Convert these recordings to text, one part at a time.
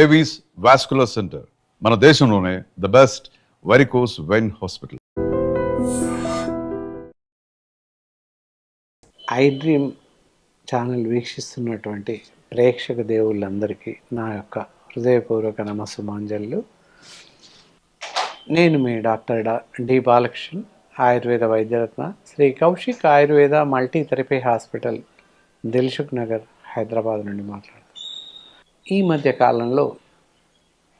Avis vascular centre మన దేశంలోనే the best varicose vein hospital iDream channel వీక్షిస్తున్నటువంటి ప్రేక్షక దేవుళ్ళందరికీ నా యొక్క హృదయపూర్వక నమస్సుమాంజలు. నేను మీ డాక్టర్ డా డి బాలకృష్ణన్ ఆయుర్వేద వైద్యరత్న Sri Kaushik Ayurveda multi therapy hospital Dilsukh Nagar Hyderabad నుండి మాట్లాడుతున్నాను. ఈ మధ్య కాలంలో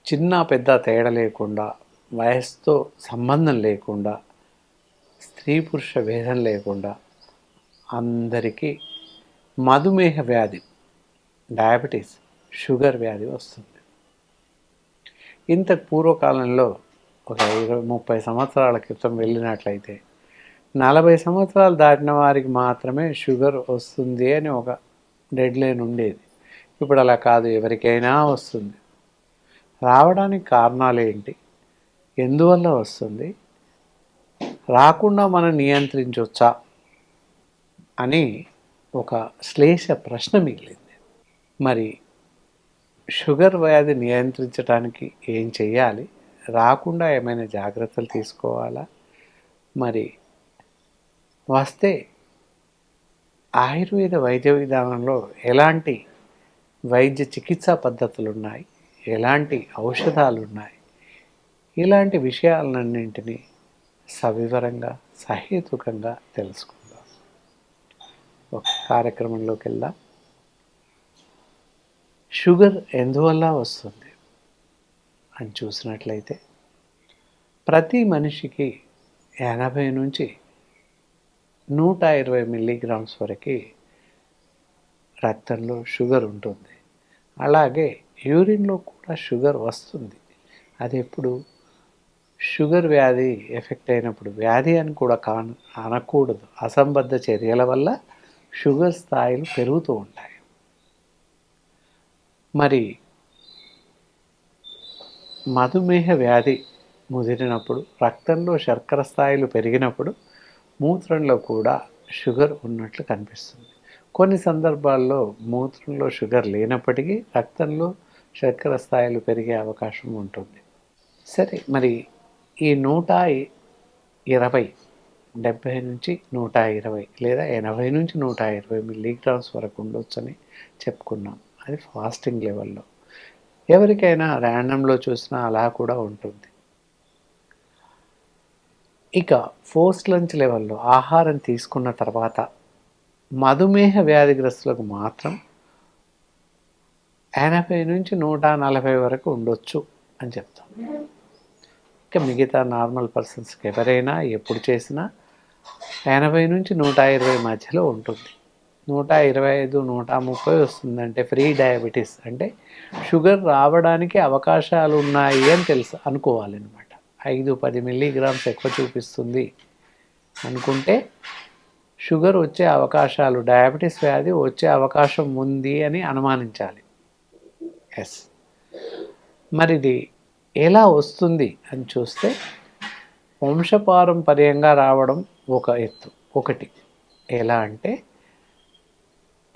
చిన్న పెద్ద తేడా లేకుండా వయస్సుతో సంబంధం లేకుండా స్త్రీ పురుష భేదం లేకుండా అందరికీ మధుమేహ వ్యాధి డయాబెటీస్ షుగర్ వ్యాధి వస్తుంది. ఇంతకు పూర్వకాలంలో ఒక ఇరవై ముప్పై సంవత్సరాల క్రితం వెళ్ళినట్లయితే నలభై సంవత్సరాలు దాటిన వారికి మాత్రమే షుగర్ వస్తుంది అని ఒక డెడ్ లైన్ ఉండేది. ఇప్పుడు అలా కాదు ఎవరికైనా వస్తుంది. రావడానికి కారణాలు ఏంటి ఎందువల్ల వస్తుంది? రాకుండా మనం నియంత్రించవచ్చా అని ఒక శ్లేష ప్రశ్న మిగిలింది. మరి షుగర్ వ్యాధి నియంత్రించడానికి ఏం చేయాలి రాకుండా ఏమైనా జాగ్రత్తలు తీసుకోవాలా? మరి వస్తే ఆయుర్వేద వైద్య విధానంలో ఎలాంటి వైద్య చికిత్సా పద్ధతులు ఉన్నాయి ఎలాంటి ఔషధాలు ఉన్నాయి ఇలాంటి విషయాలన్నింటినీ సవివరంగా సహేతుకంగా తెలుసుకుందాం. ఒక కార్యక్రమంలోకి వెళ్దాం. షుగర్ ఎందువల్ల వస్తుంది? అని చూసినట్లయితే ప్రతి మనిషికి ఎనభై నుంచి నూట ఇరవై మిల్లీగ్రామ్స్ వరకు రక్తంలో షుగర్ ఉంటుంది. అలాగే యూరిన్లో కూడా షుగర్ వస్తుంది. అది ఎప్పుడు? షుగర్ వ్యాధి ఎఫెక్ట్ అయినప్పుడు. వ్యాధి అని కూడా కాన అనకూడదు. అసంబద్ధ చర్యల వల్ల షుగర్ స్థాయిలు పెరుగుతూ ఉంటాయి. మరి మధుమేహ వ్యాధి ముదిరినప్పుడు రక్తంలో శర్కర స్థాయిలు పెరిగినప్పుడు మూత్రంలో కూడా షుగర్ ఉన్నట్లు కనిపిస్తుంది. కొన్ని సందర్భాల్లో మూత్రంలో షుగర్ లేనప్పటికీ రక్తంలో శర్కర స్థాయిలు పెరిగే అవకాశం ఉంటుంది. సరే మరి ఈ నూట ఇరవై డెబ్భై నుంచి నూట ఇరవై లేదా ఎనభై నుంచి నూట ఇరవై మిల్లీగ్రామ్స్ వరకు ఉండొచ్చని చెప్పుకున్నాం. అది ఫాస్టింగ్ లెవెల్లో. ఎవరికైనా ర్యాండంలో చూసినా అలా కూడా ఉంటుంది. ఇక ఫోర్స్ లంచ్ లెవెల్లో ఆహారం తీసుకున్న తర్వాత మధుమేహ వ్యాధిగ్రస్తులకు మాత్రం ఎనభై నుంచి నూట నలభై వరకు ఉండొచ్చు అని చెప్తాం. ఇక మిగతా నార్మల్ పర్సన్స్కి ఎవరైనా ఎప్పుడు చేసినా ఎనభై నుంచి నూట ఇరవై మధ్యలో ఉంటుంది. నూట ఇరవై ఐదు నూట ముప్పై వస్తుందంటే ఫ్రీ డయాబెటీస్ అంటే షుగర్ రావడానికి అవకాశాలు ఉన్నాయి అని తెలుసు అనుకోవాలన్నమాట. ఐదు పది మిల్లీగ్రామ్స్ ఎక్కువ చూపిస్తుంది అనుకుంటే షుగర్ వచ్చే అవకాశాలు డయాబెటీస్ వ్యాధి వచ్చే అవకాశం ఉంది అని అనుమానించాలి. ఎస్ మరి ఇది ఎలా వస్తుంది అని చూస్తే వంశపారంపర్యంగా రావడం ఒక ఎత్తు. ఒకటి ఎలా అంటే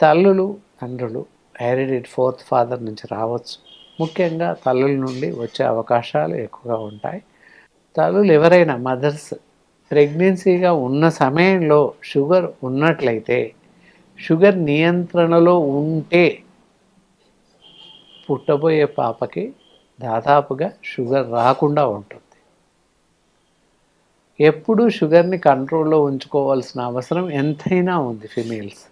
తల్లులు తండ్రులు హెరిడేట్ ఫోర్త్ ఫాదర్ నుంచి రావచ్చు. ముఖ్యంగా తల్లుల నుండి వచ్చే అవకాశాలు ఎక్కువగా ఉంటాయి. తల్లులు ఎవరైనా మదర్స్ ప్రెగ్నెన్సీగా ఉన్న సమయంలో షుగర్ ఉన్నట్లయితే షుగర్ నియంత్రణలో ఉంటే పుట్టబోయే పాపకి దాదాపుగా షుగర్ రాకుండా ఉంటుంది. ఎప్పుడూ షుగర్ని కంట్రోల్లో ఉంచుకోవాల్సిన అవసరం ఎంతైనా ఉంది ఫిమేల్స్.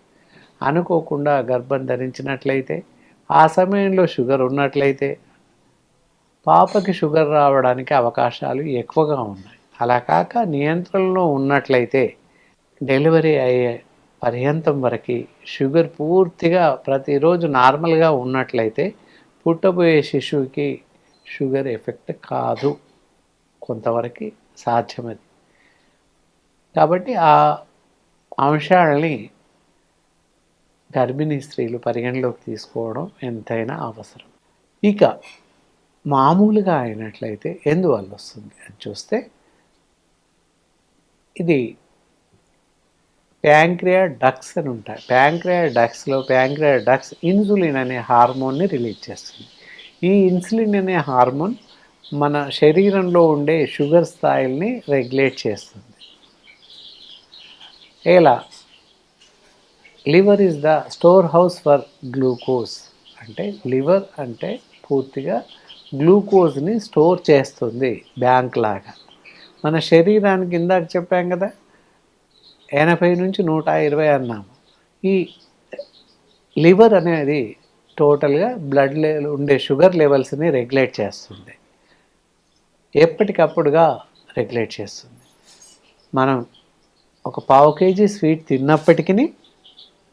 అనుకోకుండా గర్భం ధరించినట్లయితే ఆ సమయంలో షుగర్ ఉన్నట్లయితే పాపకి షుగర్ రావడానికి అవకాశాలు ఎక్కువగా ఉన్నాయి. అలా కాక నియంత్రణలో ఉన్నట్లయితే డెలివరీ అయ్యే పర్యంతం వరకు షుగర్ పూర్తిగా ప్రతిరోజు నార్మల్గా ఉన్నట్లయితే పుట్టబోయే శిశువుకి షుగర్ ఎఫెక్ట్ కాదు కొంతవరకు సాధ్యమది. కాబట్టి ఆ అంశాలని గర్భిణీ స్త్రీలు పరిగణలోకి తీసుకోవడం ఎంతైనా అవసరం. ఇక మామూలుగా అయినట్లయితే ఎందువల్ల వస్తుంది? అని చూస్తే ఇది ప్యాంక్రియా డక్స్ అని ఉంటాయి. ప్యాంక్రియా డక్స్లో ప్యాంక్రియా డక్స్ ఇన్సులిన్ అనే హార్మోన్ని రిలీజ్ చేస్తుంది. ఈ ఇన్సులిన్ అనే హార్మోన్ మన శరీరంలో ఉండే షుగర్ స్థాయిల్ని రెగ్యులేట్ చేస్తుంది. ఎలా? Liver is the storehouse for glucose. అంటే లివర్ అంటే పూర్తిగా గ్లూకోజ్ని స్టోర్ చేస్తుంది బ్యాంక్ లాగా. మన శరీరానికి ఇందాక చెప్పాం కదా ఎనభై నుంచి నూట ఇరవై అన్నాము. ఈ లివర్ అనేది టోటల్గా బ్లడ్ లెవెల్ ఉండే షుగర్ లెవెల్స్ని రెగ్యులేట్ చేస్తుంది. ఎప్పటికప్పుడుగా రెగ్యులేట్ చేస్తుంది. మనం ఒక పావు కేజీ స్వీట్ తిన్నప్పటికీ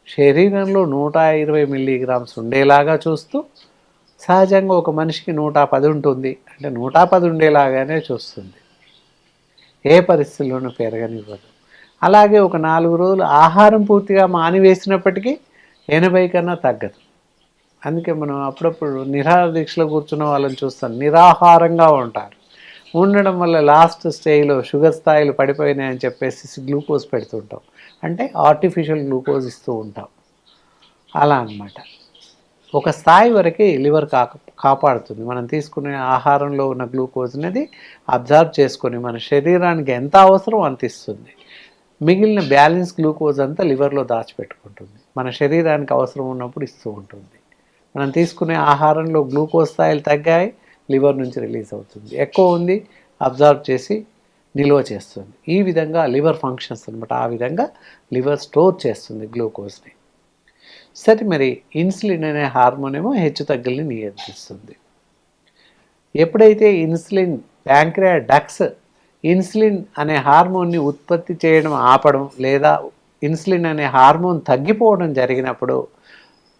శరీరంలో నూట ఇరవై మిల్లీగ్రామ్స్ ఉండేలాగా చూస్తూ సహజంగా ఒక మనిషికి నూట పది ఉంటుంది అంటే నూట పది ఉండేలాగానే చూస్తుంది. ఏ పరిస్థితుల్లోనూ పెరగనివ్వదు. అలాగే ఒక నాలుగు రోజులు ఆహారం పూర్తిగా మానివేసినప్పటికీ ఎనభై కన్నా తగ్గదు. అందుకే మనం అప్పుడప్పుడు నిరాహార దీక్షలో కూర్చున్న వాళ్ళని చూస్తాం. నిరాహారంగా ఉంటారు. ఉండడం వల్ల లాస్ట్ స్టేజ్లో షుగర్ స్థాయిలు పడిపోయినాయని చెప్పేసి గ్లూకోజ్ పెడుతుంటాం. అంటే ఆర్టిఫిషియల్ గ్లూకోజ్ ఇస్తూ ఉంటాం. అలా అనమాట ఒక స్థాయి వరకే లివర్ కా కాపాడుతుంది. మనం తీసుకునే ఆహారంలో ఉన్న గ్లూకోజ్ అనేది అబ్జర్వ్ చేసుకొని మన శరీరానికి ఎంత అవసరం అంత ఇస్తుంది. మిగిలిన బ్యాలెన్స్ గ్లూకోజ్ అంతా లివర్లో దాచిపెట్టుకుంటుంది. మన శరీరానికి అవసరం ఉన్నప్పుడు ఇస్తూ ఉంటుంది. మనం తీసుకునే ఆహారంలో గ్లూకోజ్ స్థాయిలు తగ్గాయి లివర్ నుంచి రిలీజ్ అవుతుంది. ఎక్కువ ఉంది అబ్జర్వ్ చేసి నిల్వ చేస్తుంది. ఈ విధంగా లివర్ ఫంక్షన్స్ అనమాట ఆ విధంగా లివర్ స్టోర్ చేస్తుంది గ్లూకోజ్ని. సరే మరి ఇన్సులిన్ అనే హార్మోన్ ఏమో హెచ్చు తగ్గుల్ని నియంత్రిస్తుంది. ఎప్పుడైతే ఇన్సులిన్ ప్యాంక్రియా డక్స్ ఇన్సులిన్ అనే హార్మోన్ని ఉత్పత్తి చేయడం ఆపడం లేదా ఇన్సులిన్ అనే హార్మోన్ తగ్గిపోవడం జరిగినప్పుడు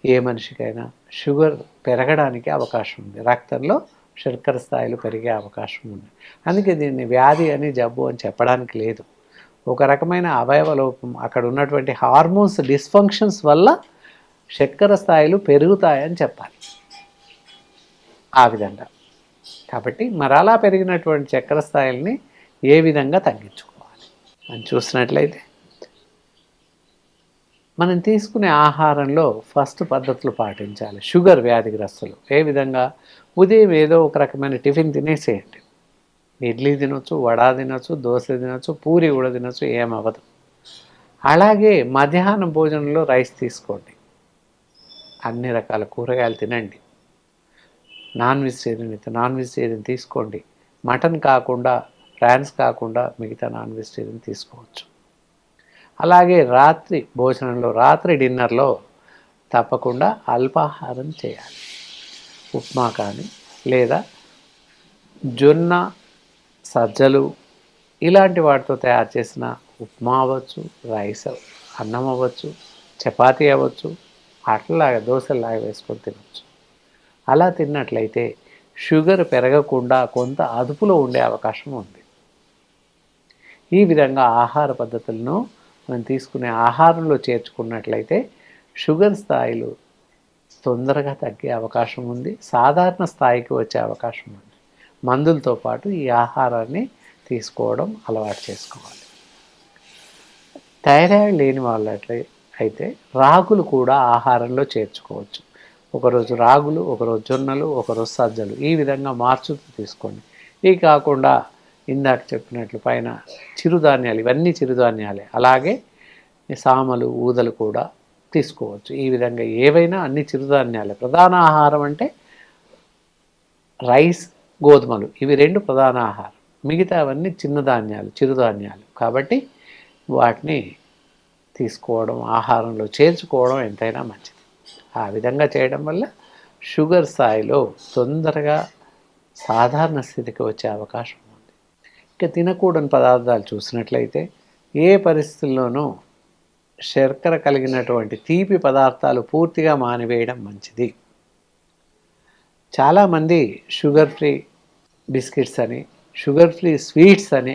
ఏ మనిషికైనా షుగర్ పెరగడానికి అవకాశం ఉంది. రక్తంలో శర్కర స్థాయిలు పెరిగే అవకాశం ఉంది. అందుకే దీన్ని వ్యాధి అని జబ్బు అని చెప్పడానికి లేదు. ఒక రకమైన అవయవ లోపం అక్కడ ఉన్నటువంటి హార్మోన్స్ డిస్ఫంక్షన్స్ వల్ల చక్కెర స్థాయిలు పెరుగుతాయని చెప్పాలి. ఆ విధంగా. కాబట్టి మరలా పెరిగినటువంటి చక్కెర స్థాయిల్ని ఏ విధంగా తగ్గించుకోవాలి? అని చూసినట్లయితే మనం తీసుకునే ఆహారంలో ఫస్ట్ పద్ధతులు పాటించాలి. షుగర్ వ్యాధిగ్రస్తులు. ఏ విధంగా? ఉదయం ఏదో ఒక రకమైన టిఫిన్ తినేసేయండి. ఇడ్లీ తినొచ్చు వడ తినొచ్చు దోశ తినొచ్చు పూరి కూడా తినొచ్చు ఏమవ్వదు. అలాగే మధ్యాహ్నం భోజనంలో రైస్ తీసుకోండి. అన్ని రకాల కూరగాయలు తినండి. నాన్ వెజిటేరియన్ అయితే నాన్ వెజిటేరియన్ తీసుకోండి. మటన్ కాకుండా ఫ్రాన్స్ కాకుండా మిగతా నాన్ వెజిటేరియన్ తీసుకోవచ్చు. అలాగే రాత్రి భోజనంలో రాత్రి డిన్నర్లో తప్పకుండా అల్పాహారం చేయాలి. ఉప్మా కానీ లేదా జొన్న సజ్జలు ఇలాంటి వాటితో తయారు చేసిన ఉప్మా అవ్వచ్చు రైస్ అన్నం అవ్వచ్చు చపాతీ అవ్వచ్చు అట్లాగా దోశలాగా వేసుకొని తినవచ్చు అలా తిన్నట్లయితే షుగర్ పెరగకుండా కొంత అదుపులో ఉండే అవకాశం ఉంది. ఈ విధంగా ఆహార పద్ధతులను మనం తీసుకునే ఆహారంలో చేర్చుకున్నట్లయితే షుగర్ స్థాయిలు తొందరగా తగ్గే అవకాశం ఉంది. సాధారణ స్థాయికి వచ్చే అవకాశం ఉంది. మందులతో పాటు ఈ ఆహారాన్ని తీసుకోవడం అలవాటు చేసుకోవాలి. థైరాయిడ్ లేని వాళ్ళట్లయితే అయితే రాగులు కూడా ఆహారంలో చేర్చుకోవచ్చు. ఒకరోజు రాగులు ఒకరోజు జొన్నలు ఒకరోజు సజ్జలు. ఈ విధంగా మార్చుతూ తీసుకోండి. ఇవి కాకుండా ఇందాక చెప్పినట్లు పైన చిరుధాన్యాలు ఇవన్నీ చిరుధాన్యాలే. అలాగే సామలు ఊదలు కూడా తీసుకోవచ్చు. ఈ విధంగా ఏవైనా అన్ని చిరుధాన్యాలే. ప్రధాన ఆహారం అంటే రైస్ గోధుమలు. ఇవి రెండు ప్రధాన ఆహారం. మిగతావన్నీ చిన్న ధాన్యాలు చిరుధాన్యాలు. కాబట్టి వాటిని తీసుకోవడం ఆహారంలో చేర్చుకోవడం ఎంతైనా మంచిది. ఆ విధంగా చేయడం వల్ల షుగర్ స్థాయిలో తొందరగా సాధారణ స్థితికి వచ్చే అవకాశం ఉంది. ఇక తినకూడని పదార్థాలు చూసినట్లయితే ఏ పరిస్థితుల్లోనూ శర్కర కలిగినటువంటి తీపి పదార్థాలు పూర్తిగా మానివేయడం మంచిది. చాలామంది షుగర్ ఫ్రీ బిస్కెట్స్ అని షుగర్ ఫ్రీ స్వీట్స్ అని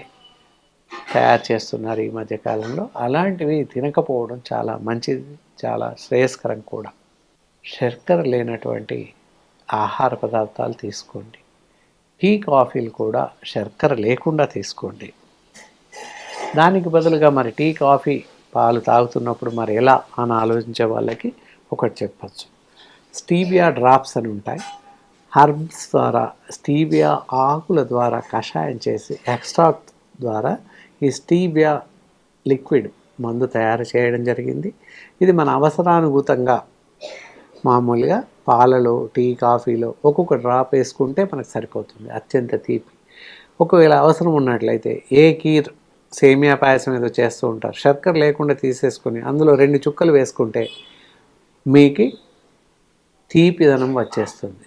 తయారు చేస్తున్నారు ఈ మధ్య కాలంలో. అలాంటివి తినకపోవడం చాలా మంచిది చాలా శ్రేయస్కరం కూడా. శర్కర లేనటువంటి ఆహార పదార్థాలు తీసుకోండి. టీ కాఫీలు కూడా శర్కర లేకుండా తీసుకోండి. దానికి బదులుగా మరి టీ కాఫీ పాలు తాగుతున్నప్పుడు మరి ఎలా అని ఆలోచించే వాళ్ళకి ఒకటి చెప్పచ్చు. స్టీవియా డ్రాప్స్ అని ఉంటాయి. హర్బ్స్ ద్వారా స్టీవియా ఆకుల ద్వారా కషాయం చేసి ఎక్స్ట్రాక్ట్ ద్వారా ఈ స్టీబియా లిక్విడ్ మందు తయారు చేయడం జరిగింది. ఇది మన అవసరానుభూతంగా మామూలుగా పాలలో టీ కాఫీలో ఒక్కొక్క డ్రాప్ వేసుకుంటే మనకు సరిపోతుంది అత్యంత తీపి. ఒకవేళ అవసరం ఉన్నట్లయితే ఏ కీర్ సేమియా పాయసం ఏదో చేస్తూ ఉంటారు. శర్కర లేకుండా తీసేసుకొని అందులో రెండు చుక్కలు వేసుకుంటే మీకు తీపిదనం వచ్చేస్తుంది.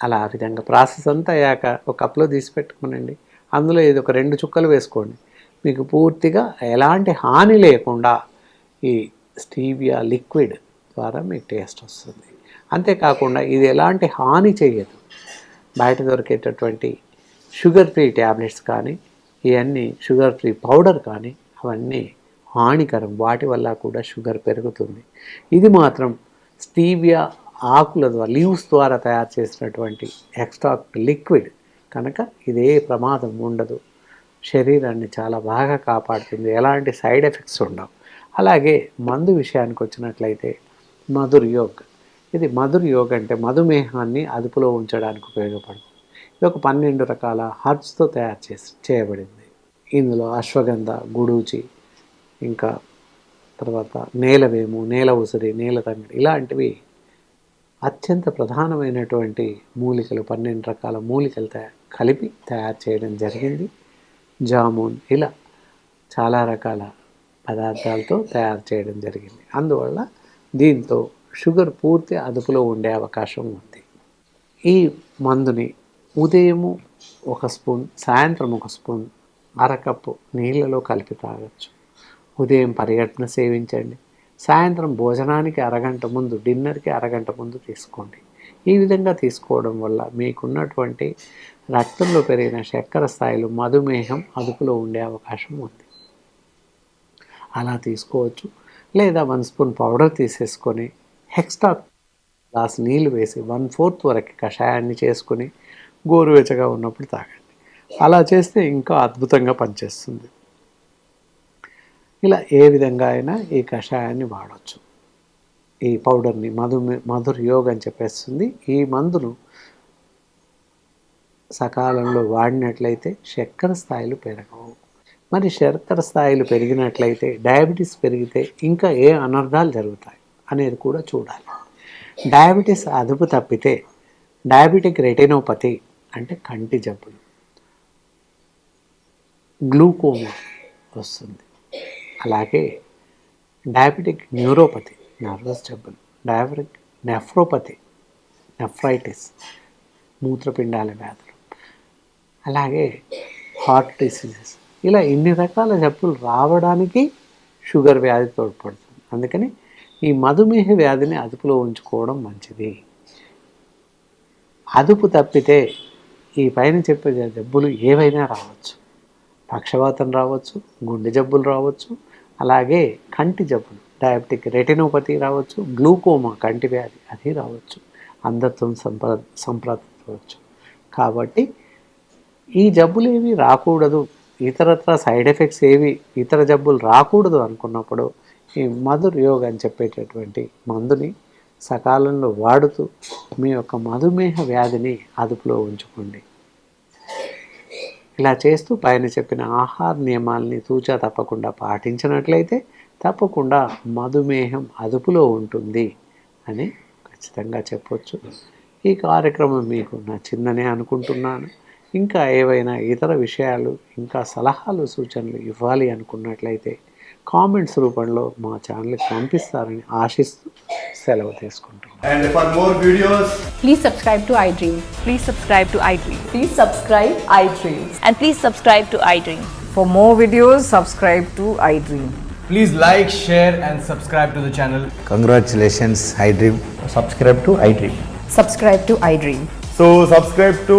అలా ఆ విధంగా ప్రాసెస్ అంతా అయ్యాక ఒక కప్లో తీసి పెట్టుకునండి. అందులో ఇది ఒక రెండు చుక్కలు వేసుకోండి. మీకు పూర్తిగా ఎలాంటి హాని లేకుండా ఈ స్టీవియా లిక్విడ్ ద్వారా మీకు టేస్ట్ వస్తుంది. అంతేకాకుండా ఇది ఎలాంటి హాని చేయదు. బయట దొరికేటటువంటి షుగర్ ఫ్రీ ట్యాబ్లెట్స్ కానీ ఇవన్నీ షుగర్ ఫ్రీ పౌడర్ కానీ అవన్నీ హానికరం. వాటి వల్ల కూడా షుగర్ పెరుగుతుంది. ఇది మాత్రం స్టీవియా ఆకుల ద్వారా లీవ్స్ ద్వారా తయారు చేసినటువంటి ఎక్స్ట్రాక్ట్ లిక్విడ్ కనుక ఇదే ప్రమాదం ఉండదు. శరీరాన్ని చాలా బాగా కాపాడుతుంది. ఎలాంటి సైడ్ ఎఫెక్ట్స్ ఉండవు. అలాగే మందు విషయానికి వచ్చినట్లయితే మధుర్ యోగ్. ఇది మధుర్ యోగ్ అంటే మధుమేహాన్ని అదుపులో ఉంచడానికి ఉపయోగపడుతుంది. ఇది ఒక పన్నెండు రకాల హర్బ్స్తో తయారు చేసి చేయబడింది. ఇందులో అశ్వగంధ గుడూచి ఇంకా తర్వాత నేలవేము నేల ఉసిరి నేల తండ్రి ఇలాంటివి అత్యంత ప్రధానమైనటువంటి మూలికలు పన్నెండు రకాల మూలికలు తయారు కలిపి తయారు చేయడం జరిగింది. జామున్ ఇలా చాలా రకాల పదార్థాలతో తయారు చేయడం జరిగింది. అందువల్ల దీంతో షుగర్ పూర్తి అదుపులో ఉండే అవకాశం ఉంది. ఈ మందుని ఉదయము ఒక స్పూన్ సాయంత్రం ఒక స్పూన్ అరకప్పు నీళ్ళలో కలిపి తాగొచ్చు. ఉదయం పరిగెట్టన సేవించండి. సాయంత్రం భోజనానికి అరగంట ముందు డిన్నర్కి అరగంట ముందు తీసుకోండి. ఈ విధంగా తీసుకోవడం వల్ల మీకున్నటువంటి రక్తంలో పెరిగిన చక్కెర స్థాయిలు మధుమేహం అదుపులో ఉండే అవకాశం ఉంది. అలా తీసుకోవచ్చు. లేదా వన్ స్పూన్ పౌడర్ తీసేసుకొని ఎక్స్ట్రా గ్లాస్ నీళ్ళు వేసి వన్ ఫోర్త్ వరకు కషాయాన్ని చేసుకొని గోరువెచ్చగా ఉన్నప్పుడు తాగండి. అలా చేస్తే ఇంకా అద్భుతంగా పనిచేస్తుంది. ఇలా ఏ విధంగా అయినా ఈ కషాయాన్ని వాడవచ్చు ఈ పౌడర్ని మధు మధుర్ యోగ్ అని చెప్పేస్తుంది. ఈ మందును సకాలంలో వాడినట్లయితే చక్కెర స్థాయిలు పెరగవు. మరి శర్కర స్థాయిలు పెరిగినట్లయితే డయాబెటీస్ పెరిగితే ఇంకా ఏ అనర్థాలు జరుగుతాయి అనేది కూడా చూడాలి. డయాబెటీస్ అదుపు తప్పితే డయాబెటిక్ రెటినోపతి అంటే కంటి జబ్బులు గ్లూకోమా వస్తుంది. అలాగే డయాబెటిక్ న్యూరోపతి నర్వస్ జబ్బులు డయాబెటిక్ నెఫ్రోపతి నెఫ్రైటిస్ మూత్రపిండాల వ్యాధులు. అలాగే హార్ట్ డిసీజెస్ ఇలా ఇన్ని రకాల జబ్బులు రావడానికి షుగర్ వ్యాధి తోడ్పడుతుంది. అందుకని ఈ మధుమేహ వ్యాధిని అదుపులో ఉంచుకోవడం మంచిది. అదుపు తప్పితే ఈ పైన చెప్పే జబ్బులు ఏవైనా రావచ్చు. పక్షవాతం రావచ్చు గుండె జబ్బులు రావచ్చు అలాగే కంటి జబ్బులు డయాబెటిక్ రెటినోపతి రావచ్చు గ్లూకోమా కంటి వ్యాధి అది రావచ్చు. అంధత్వం సంప్ర సంప్రదించవచ్చు కాబట్టి ఈ జబ్బులు ఏవి రాకూడదు. ఇతరత్ర సైడ్ ఎఫెక్ట్స్ ఏవి ఇతర జబ్బులు రాకూడదు అనుకున్నప్పుడు ఈ మధుర్ యోగ్ అని చెప్పేటటువంటి మందుని సకాలంలో వాడుతూ మీ యొక్క మధుమేహ వ్యాధిని అదుపులో ఉంచుకోండి. ఇలా చేస్తూ పైన చెప్పిన ఆహార నియమాల్ని తూచా తప్పకుండా పాటించినట్లయితే తప్పకుండా మధుమేహం అదుపులో ఉంటుంది అని ఖచ్చితంగా చెప్పొచ్చు. ఈ కార్యక్రమం మీకు నచ్చిందనే అనుకుంటున్నాను. ఇంకా ఏవైనా ఇతర విషయాలు ఇంకా సలహాలు సూచనలు ఇవ్వాలి అనుకున్నట్లయితే కామెంట్స్ రూపంలో మా ఛానల్ పంపిస్తారని ఆశిస్తూ సెలవు తీసుకుంటున్నాను please like share and subscribe to channel congratulations iDream subscribe to iDream subscribe to iDream so subscribe to